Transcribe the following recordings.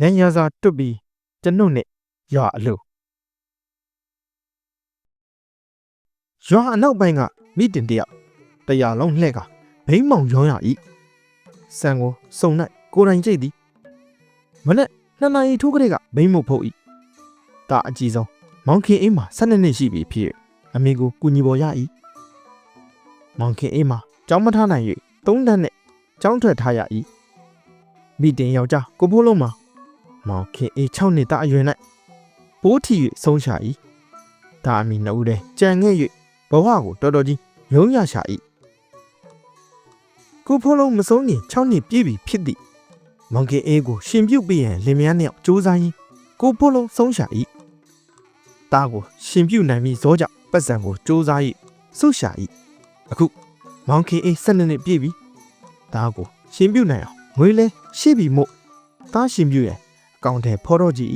ညံညာစာတွတ်ပြီးကျွန်ုပ်နဲ့ရွာအလို့ရွာအနောက်ပိုင်းကမိတင်တယောက်တရားလုံးလှဲ့ကဘိန်းမောင်ရောင်းရ၏စံကိုစုံ၌ကိုယ်တိုင်ကြိတ်သည် မနဲ့နှစ်နာရီထိုးကလေးကဘိန်းမုတ်ဖုတ်၏ဒါအကြီးဆုံးမောင်ခင်အိမ်မှာ၁၂နှစ်ရှိပြီဖြစ်၍အမေကိုကူညီပေါ်ရ၏မောင်ခင်အိမ်မှာကြောင်းမထားနိုင်၍သုံးတန်းနဲ့ကြောင်းထွက်ထားရ၏မိတင်ယောက်ျားကိုဖိုးလုံးမှာမောင်ခင်အေး6နှစ်သားအရွယ်၌ဘိုးထီ၍ဆုံးရှာ၏ဒါအမိနှစ်ဦးတည်းကြံခဲ့၍ဘဝကိုတော်တော်ကြီးရုံးရရှာ၏ကိုဖိုးလုံးမဆုံးခင်6နှစ်ပြည့်ပြီဖြစ်သည် မောင်ခင်အေးကိုရှင်ပြုတ်ပြီးရန်လင်မယားနှစ်ယောက်စူးစမ်းရင်းကိုဖိုးလုံးဆုံးရှာ၏တားကိုရှင်ပြုတ်နိုင်ပြီးဇောကြောင့်ပတ်စံကိုစူးစမ်း၍ဆုရှာ၏အခုမောင်ခင်အေး12နှစ်ပြည့်ပြီတားကိုရှင်ပြုတ်နိုင်အောင်ငွေလဲရှိပြီမို့တားရှင်ပြုတ်ရန်အကောင့်ထဲဖော်တော့ကြည့်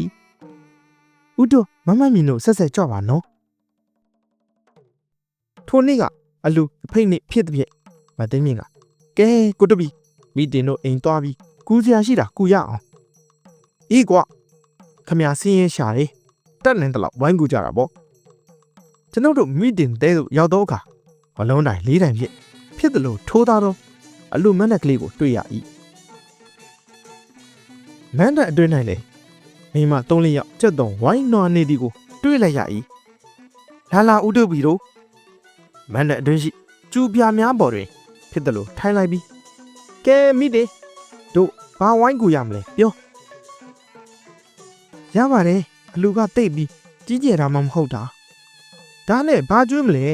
ဦးတို့မမမြင်တို့ဆက်ဆက်ကြွပါနော်ထိုနေ့ကအလူအဖိတ်နေ့ဖြစ်တဲ့ပြည့်မသိန်းမြင့်ကကဲကိုတပီမိတင်တို့အိမ်သွားပြီး ကူစရာရှိတာကူရအောင်အေးကွာခမရစင်းရဲရှာတယ်တက်လင်းတလောက်ဝိုင်းကူကြတာပေါ့ကျွန်ုပ်တို့မိတင်တဲသို့ရောက်တော့အခါဘလုံးတိုင်းလေးတိုင်းဖြစ်ဖြစ်တယ်လို့ထိုးသားတော့အလူမန်းတဲ့ကလေးကိုတွေ့ရ၏မန်းတဲ့အတွင်း၌လေမိမသုံးလေးယောက်ကြက်တုံဝိုင်းနွားနေသည်ကိုတွေးလိုက်ရ၏လာလာဥတုပီတို့မန်းတဲ့အတွင်းရှိကျူပြာများပေါ်တွင် ဖြစ်တယ်လို့ထိုင်းလိုက်ပြီးကဲမိတယ် တို့ဘာဝိုင်းကူရမလဲပြောရပါတယ်အလူကတိတ်ပြီးကြီးကျယ်တာမှမဟုတ်တာဒါနဲ့ဘာကျွေးမလဲ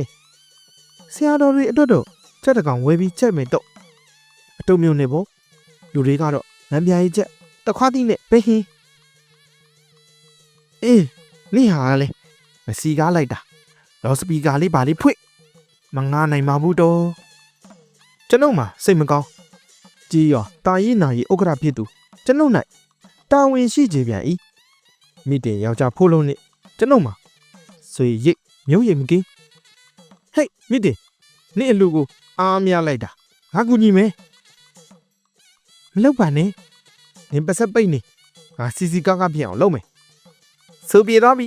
ဆရာတော်တွေအတွက်တော့ချက်တကောင်ဝဲပြီးချက်မယ်တော့အတုံမျိုးနေပေါ့လူတွေကတော့ငန်းပြားကြီးချက်တခွားတိနဲ့ပဲဟင်းအေးနေဟာလေမစီကားလိုက်တာလောစပီကာလေးပါလေးဖွင့်မငားနိုင်ပါဘူးတော့ကျွန်ုပ်မှာစိတ်မကောင်း ကြီးရောတာရင်နာရီဥက္ကရာဖြစ်သူကျွန်ုပ်၌တာဝန်ရှိကြပြန်၏မိတင်ယောက်ျားဖိုးလုံးနဲ့ကျွန်ုပ်မှာဆွေရိတ်မြုပ်ရိတ်မကင်းဟေးမိတင်နေအလူကိုအားမရလိုက်တာငါကူညီမယ်မလုပ်ပါနဲ့နင်ပါစက်ပိတ်နေငါစီစီကားကားပြအောင်လုပ်မယ်ဆိုပြေသွားပြီ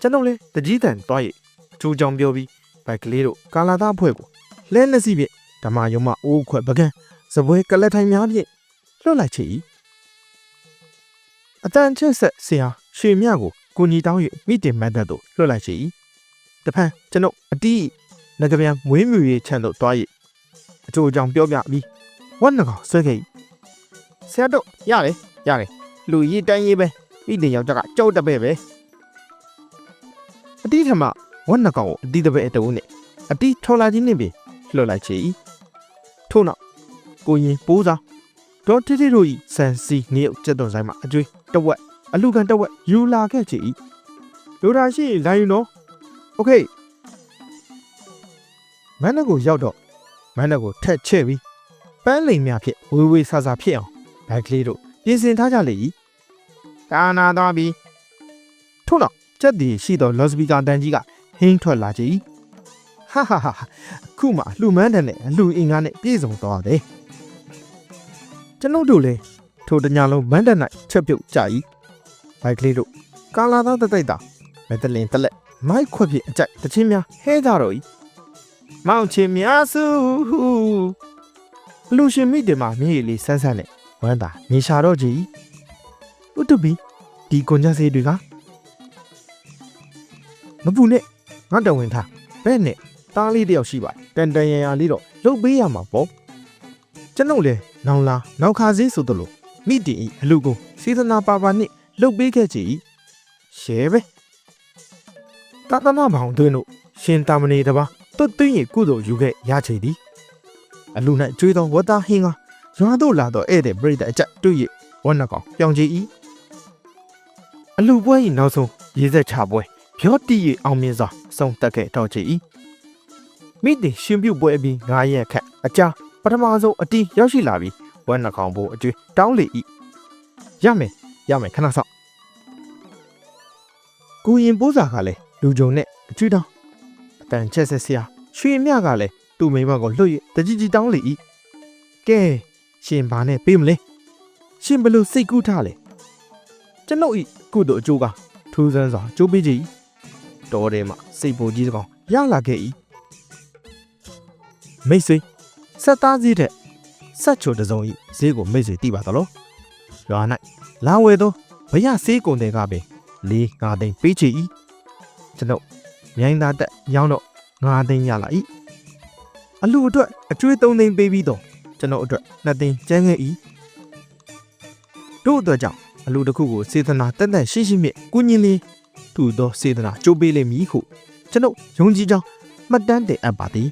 ကျွန်တော်လည်းတကြီးတန်သွားရိတ်အချိုးချောင်းပြောပြီးဘိုက်ကလေးတို့ကာလာသားအဖွဲ့ကိုလဲလက်စီဖြင့်ဓမ္မယုံမအိုးခွဲပကံ စပွဲကလက်ထိုင်များဖြင့်လွှတ်လိုက်ချေ၏အတန်ချက်ဆက်ဆရာရွှေမြကိုကိုညီတောင်း၍မိတင်မတ်သက်သို့လွှတ်လိုက်ချေ၏တဖန်ကျွန်ုပ်အတီးငကပြန်မွေးမြူရေးချမ်းသို့သွားရိတ်အချိုးချောင်းပြောပြပြီးဝတ်နှကောင်ဆွဲခဲ့၏ဆရာတို့ရတယ်ရတယ်လူကြီးတန်းရေးပဲမိတင်ယောက်ျားကကြောက်တပဲ့ပဲအတီးထမဝက်နှကောင်ကိုအတီးတပဲ့အတုံးနဲ့အတီးထော်လာချင်းနဲ့ပြင်လှုပ်လိုက်ချေ၏ထို့နောက် ကိုရင်ပိုးစားဒေါ်တိတိတို့ဤစန်စီနေုပ်ကျက်တော်ဆိုင်မှာအကျွေးတဝက်အလူကန်တဝက်ယူလာခဲ့ချေ၏လိုတာရှိရင်လာယူနော်โอเคမန်းနကိုရောက်တော့မန်းနကိုထက်ချဲ့ပြီးပန်းလိမ်များဖြစ်ဝေဝေဆာဆာဖြစ်အောင်ဘိုက်ကလေးတို့ပြင်ဆင်ထားကြလေ၏ကာနာသွားပြီထို့နောက်ကြက်တီရှိသောလော့စပီကာတန်ကြီးကဟင်းထွက်လာကြ၏ဟာဟာဟာအခုမှလှူမန်းတဲ့နဲ့အလှူအင်ကားနဲ့ပြည့်စုံသွားတယ် ကျွန်ုပ်တို့လည်းထိုတညာလုံးမန်းတဲ့၌ချက်ပြုတ်ကြ၏ဘိုက်ကလေးတို့ကာလာသားတတိုက်တာမက်ဒလင်တလက်မိုက်ခွက်ပြအကြိုက်တချင်းများဟဲကြတော့၏မောင်ချင်များစုအလူရှင်မိတယ်မှာမြေကြီးလေးဆန်းဆန်းနဲ့ဝမ်းသာနေရှာတော့ကြည်ဥတုဘီဒီကွန်ကြစေတွေကမပူနဲ့ငါတဝင်ထားဘဲ့နဲ့တားလေးတယောက်ရှိပါတယ်တန်တန်ရရလေးတော့လှုပ်ပေးရမှာပေါ့ကျွန်ုပ်လည်း နောင်လာနောက်ခါစေးဆိုသလိုမိတီဤအလူကိုစေသနာပါပါနဲ့လှုပ်ပေးခဲ့ကြည်ရှဲပဲတာသမဘောင်တွင်းတို့ရှင်တာမဏေတပါတွတ်သိရင်ကုသိုလ်ယူခဲ့ရချေသည်အလူ၌ကျွေးသောဝတ်သားဟင်းကရွာတို့လာတော့ဧည့်သည်ပရိသတ်အကြတွေ့ရဝတ်နှကောင်ပြောင်းကြည့်၏အလူပွဲ၏နောက်ဆုံးရေဆက်ချပွဲဖြောတီ၏အောင်မြင်စွာဆုံးသက်ခဲ့တော့ကြည့်၏မိတင်ရှင်ပြုတ်ပွဲပြီးငါးရက်ခန့်အကြာ ပထမဆုံးအတီးရောက်ရှိလာပြီးဝတ်နှကောင်ဘိုးအကျွေးတောင်းလေ၏ရမယ်ရမယ်ခဏဆောက်ကိုရင်ပိုးစာကလည်းလူကြုံနဲ့အချွေးတောင်းအတန်ချက်ဆက်ဆရာရွှေမြကလည်းသူ့မိမကိုလွတ်ရတကြီးကြီးတောင်းလေဤကဲရှင်ဘာနဲ့ပေးမလဲရှင်ဘလို့စိတ်ကူးထားလဲကျွန်ုပ်ဤကုသိုလ်အကျိုးကထူးဆန်းစွာကျိုးပေးကြည်တော်ထဲမှာစိတ်ပူကြီးတစ်ကောင်ရလာခဲ့ဤမိတ်ဆွေ ဆက်သားစည်းတဲ့ဆက်ချိုတစ်စုံဤဈေးကိုမိတ်ဆွေတိပါသလားရွာ၌လာဝဲသောဘရဆေးကုန်တဲ့ကပင်လေးငါသိန်းပေးချေဤကျွန်ုပ်မြိုင်းသားတက်ရောင်းတော့ငါသိန်းရလာဤအလူအတွက်အကျွေး၃သိန်းပေးပြီးတော့ကျွန်ုပ်အတွက်၂သိန်းကျန်းခဲ့ဤတို့အတွက်ကြောင့်အလူတစ်ခုကိုစေတနာတက်တက်ရှိရှိမြင့်ကုညီလေးထူသောစေတနာကြိုးပေးလိမ့်မည်ဟုကျွန်ုပ်ယုံကြည်ကြောင်းမှတ်တမ်းတင်အပ်ပါသည်